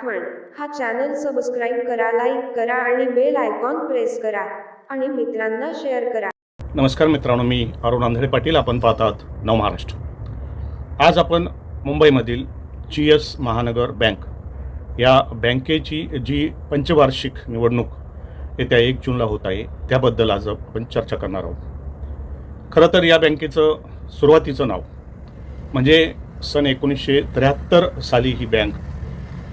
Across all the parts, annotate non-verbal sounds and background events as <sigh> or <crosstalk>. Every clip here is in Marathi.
आठवण हा चॅनल सबस्क्राईब करा लाईक करा आणि बेल आयकॉन प्रेस करा आणि मित्रांना शेअर करा. नमस्कार मित्रांनो मी अरुण आंधळे पाटील. आपण पाहतात नवमहाराष्ट्र आज आपण मुंबईमधील जी एस महानगर बँक या बँकेची जी पंचवार्षिक निवडणूक येत्या एक जूनला होत आहे त्याबद्दल आज आपण चर्चा करणार आहोत. खरं तर या बँकेचं सुरुवातीचं नाव म्हणजे सन एकोणीसशे त्र्याहत्तर साली ही बँक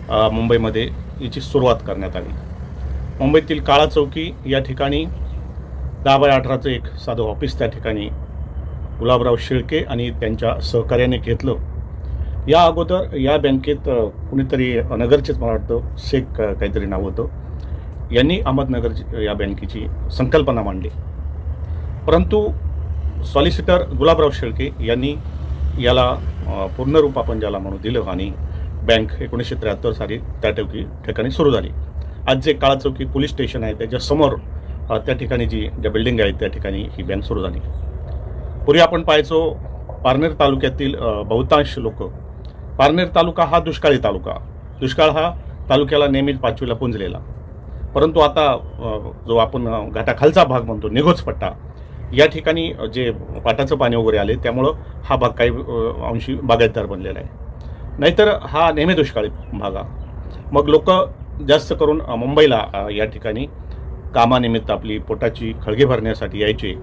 मुंबईमध्ये याची सुरुवात करण्यात आली. मुंबईतील काळा चौकी या ठिकाणी दहा बाय अठराचं एक साधं ऑफिस त्या ठिकाणी गुलाबराव शेळके आणि त्यांच्या सहकार्याने घेतलं. या अगोदर या बँकेत कुणीतरी नगरचेच मला वाटतं शेख काहीतरी नाव होतं. यांनी अहमदनगर या बँकेची संकल्पना मांडली. परंतु सॉलिसिटर गुलाबराव शेळके यांनी याला पूर्णरूप पूर्ण रूप आपण ज्याला म्हणू दिलं आणि बँक एकोणीसशे त्र्याहत्तर साली त्या ठेवकी ठिकाणी सुरू झाली. आज जे काळा चौकी पोलीस स्टेशन आहे त्याच्यासमोर त्या ठिकाणी जी ज्या बिल्डिंग आहेत त्या ठिकाणी ही बँक सुरू झाली. पूर्वी आपण पाहायचो पारनेर तालुक्यातील बहुतांश लोक. पारनेर तालुका हा दुष्काळी तालुका. दुष्काळ हा तालुक्याला नेहमीच पाचवीला पुंजलेला. परंतु आता जो आपण घाटाखालचा भाग म्हणतो निघोज पट्टा या ठिकाणी जे पाटाचं पाणी वगैरे आले त्यामुळं हा भाग काही अंशी बागायतदार बनलेला आहे. नाहीतर हा नेहमी दुष्काळी भागा मग लोक जास्त करून मुंबईला या ठिकाणी कामानिमित्त आपली पोटाची खळगे भरण्यासाठी यायचे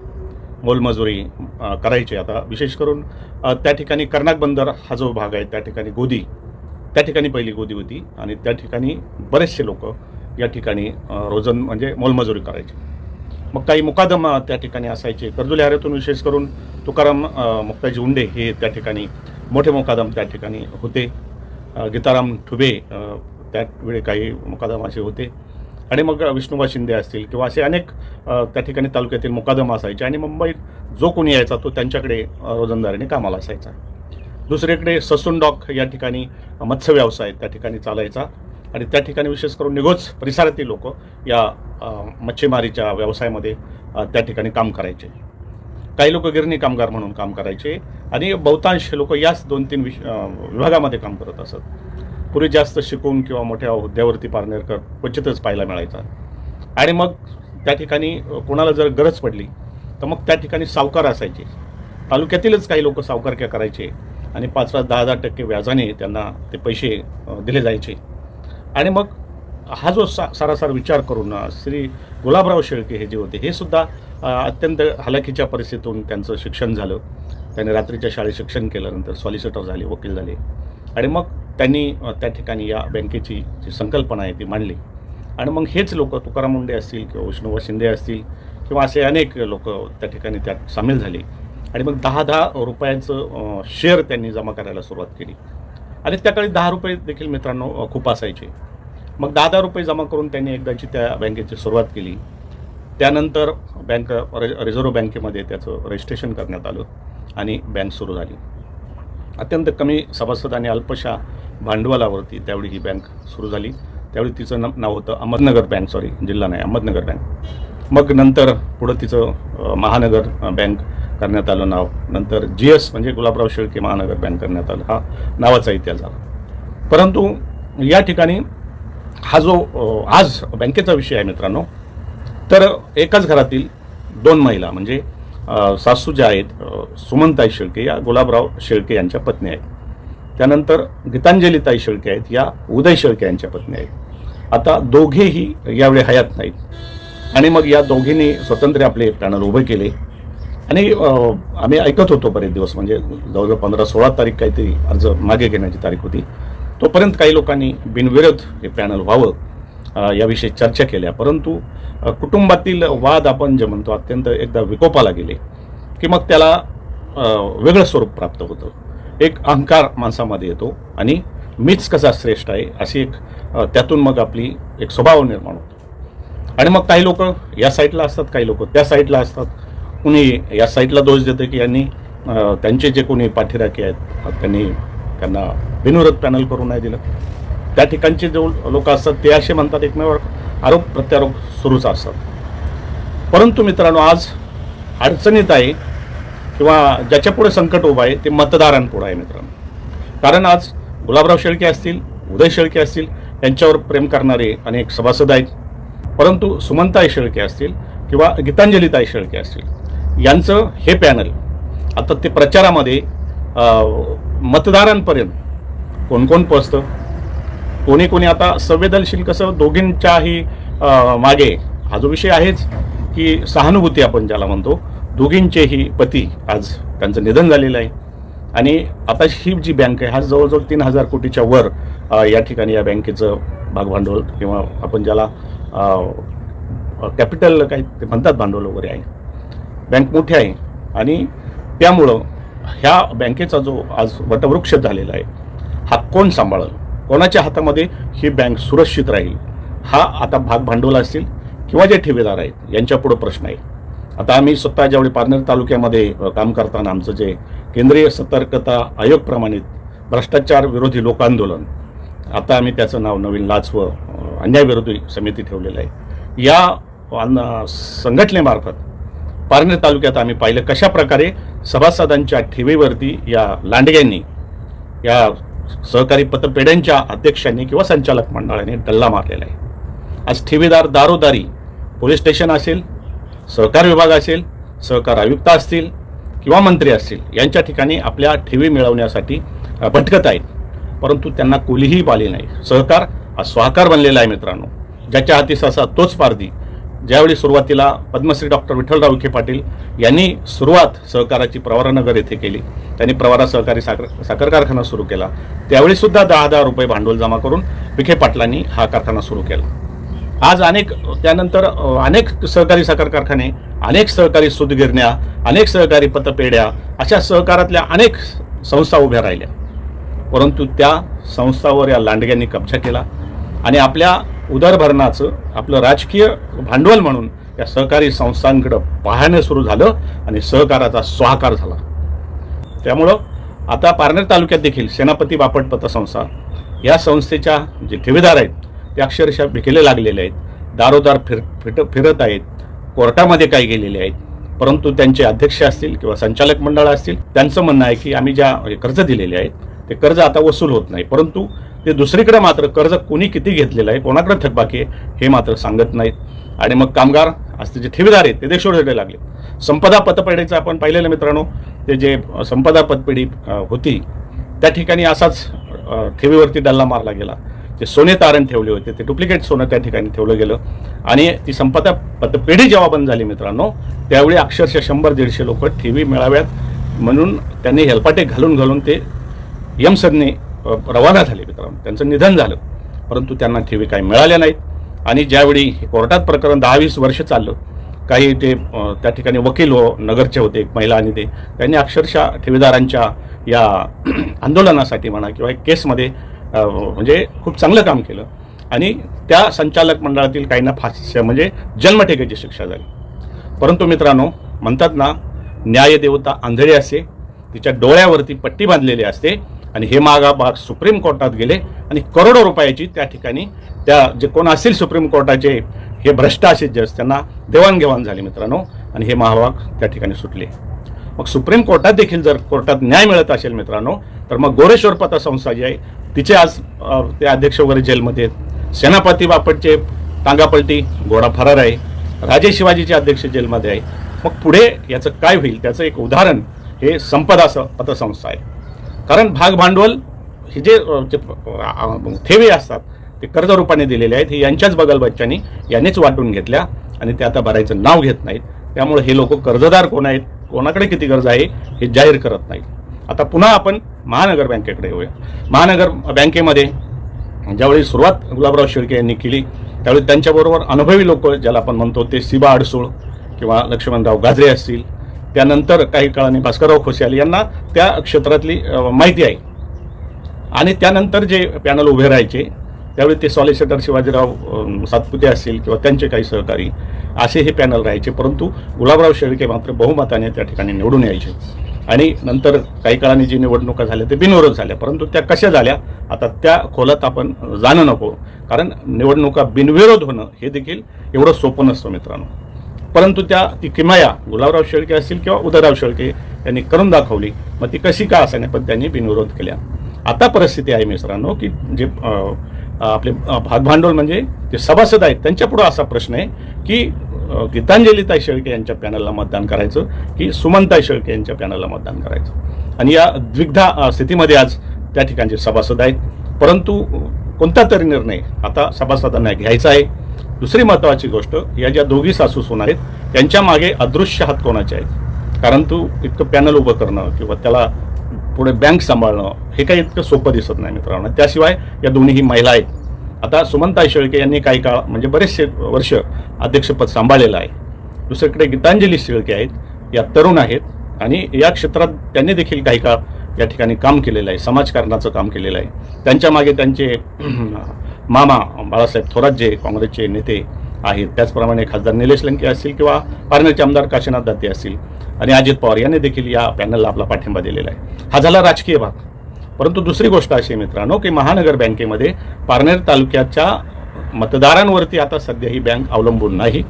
मोलमजुरी करायची करायचे. आता विशेष करून त्या ठिकाणी कर्नाक बंदर हा जो भाग आहे त्या ठिकाणी गोदी त्या ठिकाणी पहिली गोदी होती आणि त्या ठिकाणी बरेचसे लोक या ठिकाणी रोजन म्हणजे मोलमजुरी करायचे. मग काही मुकादम त्या ठिकाणी असायचे. कर्जुले विशेष करून तुकाराम मुक्ताजी उंडे हे त्या ठिकाणी मोठे मुकादम त्या ठिकाणी होते. गीताराम ठुबे त्यावेळी काही मुकादम असे होते. आणि मग विष्णुबा शिंदे असतील किंवा असे अनेक त्या ठिकाणी तालुक्यातील मुकादम असायचे आणि मुंबईत जो कोणी यायचा तो त्यांच्याकडे रोजंदारीने कामाला असायचा. दुसरीकडे ससून डॉक या ठिकाणी मत्स्य व्यवसाय त्या ठिकाणी चालायचा आणि त्या ठिकाणी विशेष करून निघोज परिसरातील लोक या मच्छीमारीच्या व्यवसायामध्ये त्या ठिकाणी काम करायचे. काही लोक गिरणी कामगार म्हणून काम करायचे आणि बहुतांश लोक याच दोन तीन विष विभागामध्ये काम करत असत. पूर्वी जास्त शिकून किंवा मोठ्या हुद्द्यावरती पारनेरकर क्वचितच पाहायला मिळायचा. आणि मग त्या ठिकाणी कोणाला जर गरज पडली तर मग त्या ठिकाणी सावकार असायचे. तालुक्यातीलच काही लोक सावकारक्या करायचे आणि पाच पाच दहा दहा टक्के व्याजाने त्यांना ते पैसे दिले जायचे. आणि मग हा जो सा सारासार विचार करून श्री गुलाबराव शेळके हे जे होते हे सुद्धा अत्यंत हलाखीच्या परिस्थितीतून त्यांचं शिक्षण झालं. त्यांनी रात्रीच्या शाळेत शिक्षण केलं नंतर सॉलिसिटर झाले वकील झाले. आणि मग त्यांनी त्या ठिकाणी या बँकेची जी संकल्पना आहे ती मांडली. आणि मग हेच लोक तुकाराम मुंडे असतील किंवा विष्णुबा शिंदे असतील किंवा असे अनेक लोक त्या ठिकाणी त्यात सामील झाले. आणि मग दहा दहा रुपयांचं शेअर त्यांनी जमा करायला सुरुवात केली. आणि त्याकडे दहा रुपये देखील मित्रांनो खूप असायचे. मग दहा दहा रुपये जमा करून त्यांनी एकदाची त्या बँकेची सुरुवात केली. त्यानंतर बँक रि- रिझर्व्ह बँकेमध्ये त्याचं रजिस्ट्रेशन करण्यात आलं आणि बँक सुरू झाली. अत्यंत कमी सभासद आणि अल्पशा भांडवलावरती त्यावेळी ही बँक सुरू झाली. त्यावेळी तिचं न- नाव होतं अहमदनगर बँक सॉरी जिल्हा नाही अहमदनगर बँक. मग नंतर पुढं तिचं महानगर बँक करण्यात आलं नाव. नंतर जी एस म्हणजे गुलाबराव शेळके महानगर बँक करण्यात आलं. हा नावाचा इतिहास झाला. परंतु या ठिकाणी हा जो आज बँकेचा विषय आहे मित्रांनो तर एकाच घरातील दोन महिला म्हणजे सासू ज्या आहेत सुमनताई शेळके या गुलाबराव शेळके यांच्या पत्नी आहेत. त्यानंतर गीतांजलीताई शेळके आहेत या उदय शेळके यांच्या पत्नी आहेत. आता दोघेही यावेळी हयात नाहीत. आणि मग या दोघींनी स्वतंत्र आपले पॅनल उभे केले. आणि आम्ही ऐकत होतो बरेच दिवस म्हणजे जवळजवळ पंधरा सोळा तारीख काहीतरी अर्ज मागे घेण्याची तारीख होती. तोपर्यंत काही लोकांनी बिनविरोध हे पॅनल व्हावं याविषयी चर्चा केल्या. परंतु कुटुंबातील वाद आपण जे म्हणतो अत्यंत एकदा विकोपाला गेले की मग त्याला वेगळं स्वरूप प्राप्त होतं. एक अहंकार माणसामध्ये येतो आणि मीच कसा श्रेष्ठ आहे अशी एक त्यातून मग आपली एक स्वभाव निर्माण होतो. आणि मग काही लोक या साईडला असतात काही लोक त्या साईडला असतात. कुणी या साईडला दोष देतं की यांनी त्यांचे जे कोणी पाठीराखे आहेत त्यांनी त्यांना बिनविरोध पॅनल करून नाही दिलं. त्या ठिकाणचे जो लोक असतात ते असे म्हणतात एकमेव आरोप प्रत्यारोप सुरूच असतात. परंतु मित्रांनो आज अडचणीत आहे किंवा ज्याच्यापुढे संकट उभं आहे ते मतदारांपुढं आहे मित्रांनो. कारण आज गुलाबराव शेळके असतील उदय शेळके असतील त्यांच्यावर प्रेम करणारे अनेक सभासद आहेत. परंतु सुमंताई शेळके असतील किंवा गीतांजलीताई शेळके असतील यांचं हे पॅनल आता ते प्रचारामध्ये मतदारांपर्यंत कोण कोण पोचतं कोणी कोणी आता संवेदनशील कसं दोघींच्याही मागे हा जो विषय आहेच की सहानुभूती आपण ज्याला म्हणतो दोघींचेही पती आज त्यांचं निधन झालेलं आहे. आणि आता ही जी बँक आहे हा जवळजवळ तीन हजार कोटीच्या वर या ठिकाणी या बँकेचं भागभांडवल किंवा आपण ज्याला कॅपिटल काय ते म्हणतात भांडवल वगैरे आहे बँक मोठी आहे. आणि त्यामुळं ह्या बँकेचा जो आज वटवृक्ष झालेला आहे हा कोण सांभाळलं? कोणाच्या हातामध्ये ही बँक सुरक्षित राहील? हा आता भाग भांडवल असतील किंवा जे ठेवीदार आहेत? यांच्यापुढं प्रश्न आहे. आता आम्ही स्वतः ज्यावेळी पारनेर तालुक्यामध्ये काम करताना आमचं जे केंद्रीय सतर्कता आयोग प्रमाणित भ्रष्टाचार विरोधी लोकांदोलन आता आम्ही त्याचं नाव नवीन लाच व अन्यायविरोधी समिती ठेवलेलं आहे. या संघटनेमार्फत पारनेर तालुक्यात आम्ही पाहिलं कशा प्रकारे सभासदांच्या ठेवीवरती या लांडग्यांनी या सहकारी पतपेढ्यांच्या अध्यक्षांनी किंवा संचालक मंडळाने डल्ला मारलेला आहे. आज ठेवीदार दारोदारी पोलीस स्टेशन असेल सहकार विभाग असेल सहकार आयुक्त असतील किंवा मंत्री असतील यांच्या ठिकाणी आपल्या ठेवी मिळवण्यासाठी भटकत आहेत. परंतु त्यांना कोलीही पाली नाही. सहकार हा स्वाकार बनलेला आहे मित्रांनो. ज्याच्या हाती ससा तोच पारधी ज्यावेळी सुरुवातीला पद्मश्री डॉक्टर विठ्ठलराव विखे पाटील यांनी सुरुवात सहकाराची प्रवारानगर येथे केली त्यांनी प्रवारा सहकारी साखर साखर कारखाना सुरू केला. त्यावेळी सुद्धा दहा दहा रुपये भांडवल जमा करून विखे पाटलांनी हा कारखाना सुरू केला. आज अनेक त्यानंतर अनेक सहकारी साखर कारखाने अनेक सहकारी सूतगिरण्या अनेक सहकारी पतपेढ्या अशा सहकारातल्या अनेक संस्था उभ्या राहिल्या. परंतु त्या संस्थावर या लांडग्यांनी कब्जा केला. आणि आपल्या उदरभरणाचं आपलं राजकीय भांडवल म्हणून या सहकारी संस्थांकडं पाहणं सुरू झालं आणि सहकाराचा स्वाकार झाला. त्यामुळं आता पारनेर तालुक्यात देखील सेनापती बापट पतसंस्था या संस्थेच्या जे ठेवीदार आहेत ते अक्षरशः भिकेले लागलेले आहेत दारोदार फिर फिट फिरत आहेत कोर्टामध्ये काही गेलेले आहेत परंतु त्यांचे अध्यक्ष असतील किंवा संचालक मंडळ असतील त्यांचं म्हणणं आहे की आम्ही ज्या हे कर्ज दिलेले आहेत ते कर्ज आता वसूल होत नाही. परंतु ते दुसरीकडे मात्र कर्ज कोणी किती घेतलेलं आहे कोणाकडे थकबाकी आहे हे मात्र सांगत नाहीत. आणि मग कामगार असते जे ठेवीदार आहेत ते देशोडे लागले. संपदा पतपेढीचं आपण पाहिलेलं मित्रांनो ते जे संपदा पतपेढी होती त्या ठिकाणी असाच ठेवीवरती डल्ला मारला गेला. जे सोने तारण ठेवले होते ते डुप्लिकेट सोनं त्या ठिकाणी ठेवलं गेलं. आणि ती संपदा पतपेढी जेव्हा बंद झाली मित्रांनो त्यावेळी अक्षरशः शंभर दीडशे लोक ठेवी मिळाव्यात. म्हणून त्यांनी हेलपाटे घालून घालून ते यमसदने रवाना झाले मित्रांनो. त्यांचं निधन झालं. परंतु त्यांना ठेवी काही मिळाल्या नाहीत. आणि ज्यावेळी कोर्टात प्रकरण दहा वीस वर्ष चाललं काही ते त्या ठिकाणी वकील हो नगरचे होते एक महिला आणि ते त्यांनी अक्षरशः ठेवीदारांच्या या <clears throat> आंदोलनासाठी म्हणा किंवा एक केसमध्ये म्हणजे खूप चांगलं काम केलं. आणि त्या संचालक मंडळातील काहींना फाशी म्हणजे जन्मठेकेची शिक्षा झाली. परंतु मित्रांनो म्हणतात ना न्यायदेवता आंधळी असते तिच्या डोळ्यावरती पट्टी बांधलेली असते आणि हे मागाबाग सुप्रीम कोर्टात गेले आणि करोडो रुपयाची त्या ठिकाणी त्या जे कोण असतील सुप्रीम कोर्टाचे हे भ्रष्ट असे जज त्यांना देवाणघेवाण झाली मित्रांनो. आणि हे महाभाग त्या ठिकाणी सुटले. मग सुप्रीम कोर्टात देखील जर कोर्टात न्याय मिळत असेल मित्रांनो तर मग गोरेश्वर पतसंस्था जी आहे तिचे आज ते अध्यक्ष वगैरे जेलमध्ये आहेत. सेनापती बापटचे टांगापलटी घोडा फरार आहे. राजे शिवाजीचे अध्यक्ष जेलमध्ये आहे. मग पुढे याचं काय होईल? त्याचं एक उदाहरण हे संपदा स- पतसंस्था आहे. कारण भाग भांडवल हे जे ठेवी जे, ठेवे असतात ते कर्ज रूपाने दिलेले आहेत हे यांच्याच बगलबच्च्यांनी यांनीच वाटून घेतल्या आणि ते आता भरायचं नाव घेत नाहीत. त्यामुळे हे लोक कर्जदार कोण आहेत कोणाकडे किती कर्ज आहे हे जाहीर करत नाहीत. आता पुन्हा आपण महानगर बँकेकडे येऊया. महानगर बँकेमध्ये ज्यावेळी सुरुवात गुलाबराव शेळके यांनी केली त्यावेळी त्यांच्याबरोबर अनुभवी लोक ज्याला आपण म्हणतो ते सिबा अडसूळ किंवा लक्ष्मणराव गाजरे असतील त्यानंतर काही काळाने भास्करराव खोसियाल यांना त्या क्षेत्रातली माहिती आहे. आणि त्यानंतर जे पॅनल उभे राहायचे त्यावेळी ते सॉलिसिटर शिवाजीराव सातपुते असतील किंवा त्यांचे काही सहकारी असे हे पॅनल राहायचे. परंतु गुलाबराव शेळके मात्र बहुमताने त्या ठिकाणी निवडून यायचे. आणि नंतर काही काळाने जी निवडणुका झाल्या ते बिनविरोध झाल्या. परंतु त्या कशा झाल्या आता त्या खोलात आपण जाणं नको. कारण निवडणुका बिनविरोध होणं हे देखील एवढं सोपं नसतं मित्रांनो. परंतु त्या ती किमाया गुलाबराव शेळके असतील किंवा उदयराव शेळके यांनी करून दाखवली. मग ती कशी का असायने? पण त्यांनी बिनविरोध केल्या. आता परिस्थिती आहे मित्रांनो की जे आपले भागभांडवल म्हणजे जे सभासद आहेत त्यांच्यापुढं असा प्रश्न आहे की गीतांजलीताई शेळके यांच्या पॅनलला मतदान करायचं की सुमनताई शेळके यांच्या पॅनलला मतदान करायचं? आणि या द्विग्धा स्थितीमध्ये आज त्या ठिकाणचे सभासद आहेत. परंतु कोणता तरी निर्णय आता सभासदांना घ्यायचा आहे? दुसरी महत्त्वाची गोष्ट या ज्या दोघी सासू सून आहेत यांच्या मागे अदृश्य हात कोणाचे आहेत? कारण तू इतकं पॅनल उभं करणं किंवा त्याला पुढे बँक सांभाळणं हे काही इतकं सोपं दिसत नाही मित्रांनो. त्याशिवाय या दोन्हीही महिला आहेत. आता सुमंताई शेळके यांनी काही काळ म्हणजे बरेचसे वर्ष अध्यक्षपद सांभाळलेलं आहे. दुसरीकडे गीतांजली शेळके आहेत या तरुण आहेत आणि या क्षेत्रात त्यांनी देखील काही काळ या ठिकाणी काम केलेलं आहे. समाजकारणाचं काम केलेलं आहे. त्यांच्या मागे त्यांचे मामा बाळासाहेब थोरात जे काँग्रेसचे नेते आहेत. त्याचप्रमाणे खासदार निलेश लंके असतील किंवा पारनेरचे आमदार काशीनाथ दाते असतील. आणि अजित पवार यांनी देखील या पॅनलला आपला पाठिंबा दिलेला आहे. हा झाला राजकीय भाग. परंतु दुसरी गोष्ट अशी आहे मित्रांनो की महानगर बँकेमध्ये पारनेर तालुक्याच्या मतदारांवरती आता सध्या ही बँक अवलंबून नाही.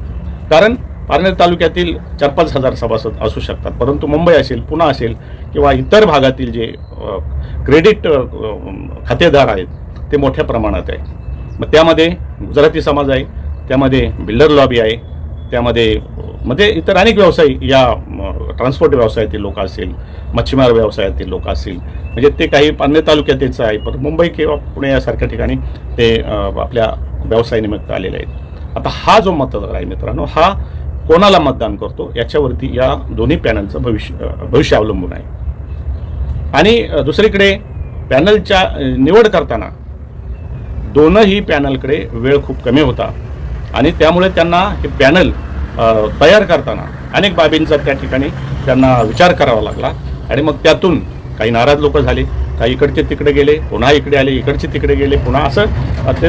कारण पारनेर तालुक्यातील चार पाच हजार सभासद असू शकतात. परंतु मुंबई असेल पुणे असेल किंवा इतर भागातील जे क्रेडिट खातेदार आहेत ते मोठ्या प्रमाणात आहेत. मग त्यामध्ये गुजराती समाज आहे त्यामध्ये बिल्डर लॉबी आहे त्यामध्ये म्हणजे मध्ये इतर अनेक व्यवसाय या ट्रान्सपोर्ट व्यवसायातील लोक असतील मच्छीमार व्यवसायातील लोक असतील म्हणजे ते काही पारनेर तालुक्यातच आहे पण मुंबई किंवा पुणे यासारख्या ठिकाणी ते आपल्या व्यवसायानिमित्त आलेले आहेत. आता हा जो मतदार आहे मित्रांनो हा कोणाला मतदान करतो? याच्यावरती या दोन्ही पॅनलचं भविष्य भविष्य अवलंबून आहे. आणि दुसरीकडे पॅनलच्या निवड करताना दोनही पॅनलकडे वेळ खूप कमी होता. आणि त्यामुळे त्यांना हे पॅनल तयार करताना अनेक बाबींचा त्या ठिकाणी त्यांना विचार करावा लागला. आणि मग त्यातून काही नाराज लोक झाले काही इकडचे तिकडे गेले पुन्हा इकडे आले इकडचे तिकडे गेले पुन्हा असं ते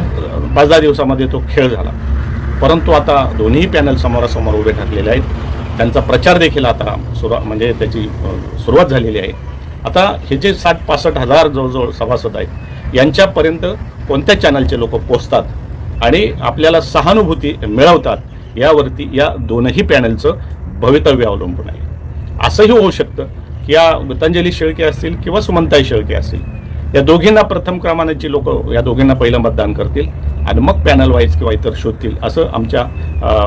पाच दहा दिवसामध्ये तो खेळ झाला. परंतु आता दोन्ही पॅनल समोरासमोर उभे ठाकलेले आहेत. त्यांचा प्रचार देखील आता सुरू म्हणजे त्याची सुरुवात झालेली आहे. आता हे जे साठ पासष्ट हजार जवळजवळ सभासद आहेत यांच्यापर्यंत कोणत्या चॅनलचे लोक पोचतात आणि आपल्याला सहानुभूती मिळवतात यावरती या दोनही पॅनलचं भवितव्य अवलंबून आहे. असंही होऊ शकतं की या गीतांजली शेळके असतील किंवा सुमंताई शेळके असतील या दोघींना प्रथम क्रमांकाची लोक या दोघींना पहिलं मतदान करतील आणि मग पॅनल वाईज किंवा इतर शोधतील असं आमच्या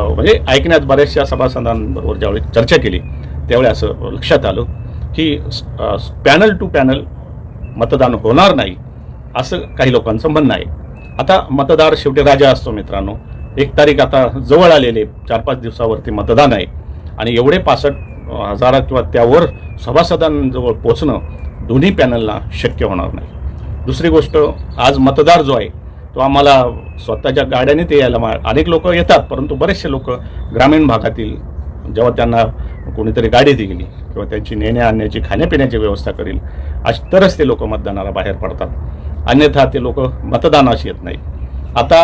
म्हणजे ऐकण्यात बऱ्याचशा सभासदांबरोबर ज्यावेळी चर्चा केली त्यावेळी असं लक्षात आलं की पॅनल टू पॅनल मतदान होणार नाही. असं काही लोकांचं म्हणणं आहे. आता मतदार शेवटी राजा असतो मित्रांनो. एक तारीख आता जवळ आलेले चार पाच दिवसावरती मतदान आहे. आणि एवढे पासष्ट हजारा किंवा त्यावर सभासदांजवळ पोचणं दोन्ही पॅनलला शक्य होणार नाही. दुसरी गोष्ट आज मतदार जो आहे तो आम्हाला स्वतःच्या गाड्याने ते यायला मा- अनेक लोक येतात परंतु बरेचसे लोक ग्रामीण भागातील जेव्हा त्यांना कोणीतरी गाडी दिली किंवा त्यांची नेण्या आणण्याची खाण्यापिण्याची व्यवस्था करेल अश तरच ते लोक मतदानाला बाहेर पडतात. अन्यथा ते लोक मतदानाशी येत नाही आता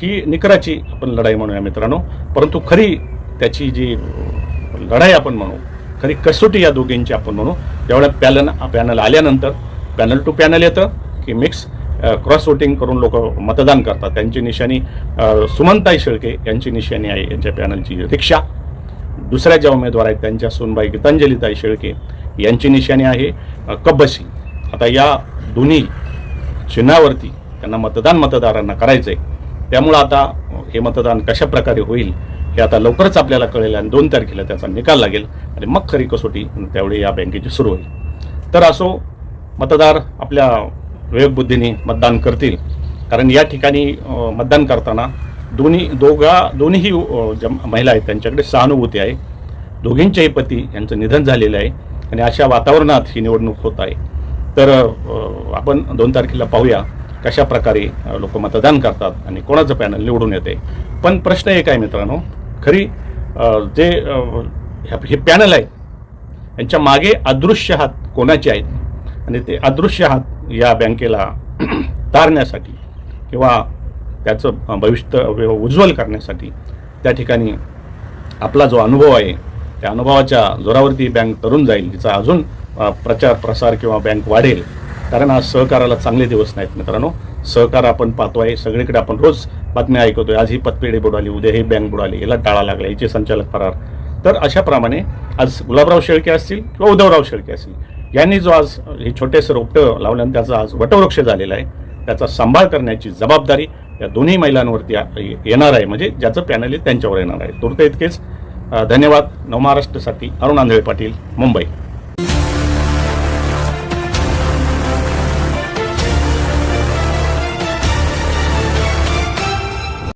ही निकराची आपण लढाई म्हणूया मित्रांनो. परंतु खरी त्याची जी लढाई आपण म्हणू खरी कसोटी या दोघींची आपण म्हणू. जेवढ्या पॅनल पॅनल आल्यानंतर पॅनल टू पॅनल येतं की मिक्स क्रॉस वोटिंग करून लोक मतदान करतात. त्यांची निशाणी सुमंताई सुमनताई शेळके यांची निशाणी आहे यांच्या पॅनलची रिक्षा. दुसऱ्या ज्या उमेदवार आहेत त्यांच्या सोनबाई गीतांजलीताई शेळके यांची निशाणी आहे कब्बसी. आता या दोन्ही चिन्हावरती त्यांना मतदान मतदारांना करायचं आहे त्यामुळं आता हे मतदान कशा प्रकारे होईल हे आता लवकरच आपल्याला कळेल आणि दोन तारखेला त्याचा निकाल लागेल आणि मग खरी कसोटी त्यावेळी या बँकेची सुरू होईल. तर असो मतदार आपल्या विवेकबुद्धीने मतदान करतील. कारण या ठिकाणी मतदान करताना दोन्ही दोघा दोन्हीही जम ज्या महिला आहेत त्यांच्याकडे सहानुभूती आहे. दोघींचेही पती यांचं निधन झालेलं आहे आणि अशा वातावरणात ही निवडणूक होत आहे. तर आपण दोन तारखेला पाहूया कशा प्रकारे लोक मतदान करतात आणि कोणाचं पॅनल निवडून येते. पण प्रश्न एक आहे मित्रांनो खरी जे ह्या- हे पॅनल आहे यांच्या मागे अदृश्य हात कोणाचे आहेत? आणि ते अदृश्य हात या बँकेला <clears throat> तारण्यासाठी किंवा त्याचं भविष्य उज्ज्वल करण्यासाठी त्या ठिकाणी आपला जो अनुभव आहे त्या अनुभवाच्या जोरावरती बँक तरुण जाईल तिचा अजून प्रचार प्रसार किंवा बँक वाढेल कारण आज सहकाराला चांगले दिवस नाहीत मित्रांनो. सहकार आपण पाहतो आहे सगळीकडे आपण रोज बातम्या ऐकतोय. आज ही पतपेढी बुडाली उद्या ही बँक बुडाली याला टाळा लागला याचे संचालक फरार. तर अशाप्रमाणे आज गुलाबराव शेळके असतील किंवा उद्धवराव शेळके असतील यांनी जो आज हे छोटेसे रोपटं लावल्यानं त्याचा आज वटवृक्ष झालेला आहे त्याचा सांभाळ करण्याची जबाबदारी या दोन्ही महिलांवरती येणार आहे. म्हणजे ज्याचं पॅनल आहे त्यांच्यावर येणार आहे. तुर्त इतकेच. धन्यवाद. नवमहाराष्ट्रसाठी अरुण आंधळे पाटील मुंबई.